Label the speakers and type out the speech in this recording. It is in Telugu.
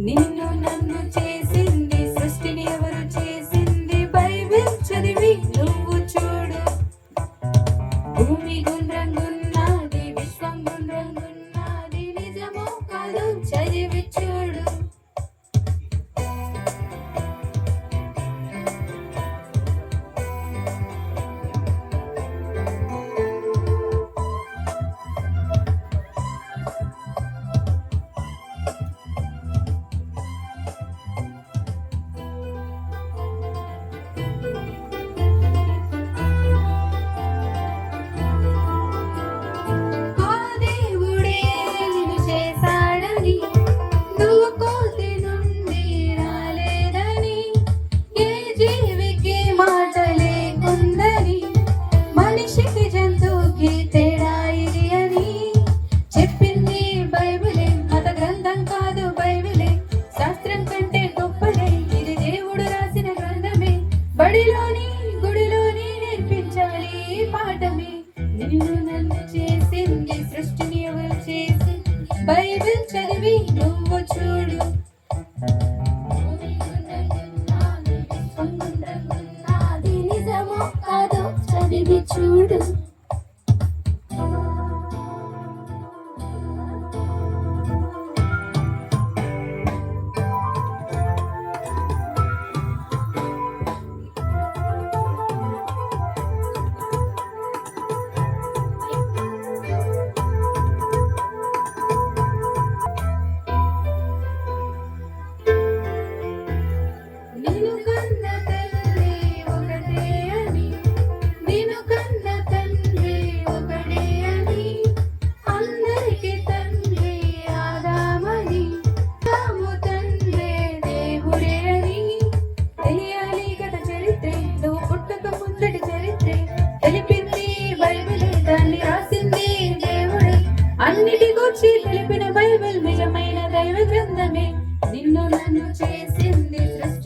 Speaker 1: Nini బడిలోని గుడిలోని నేర్పించాలి పాఠమే. నిన్ను నన్ను చేసింది సృష్టిని ఎవరు చేసి? బైబిల్ చదివి నువ్వు చూడు. చూడు. చేసింది సృష్టి.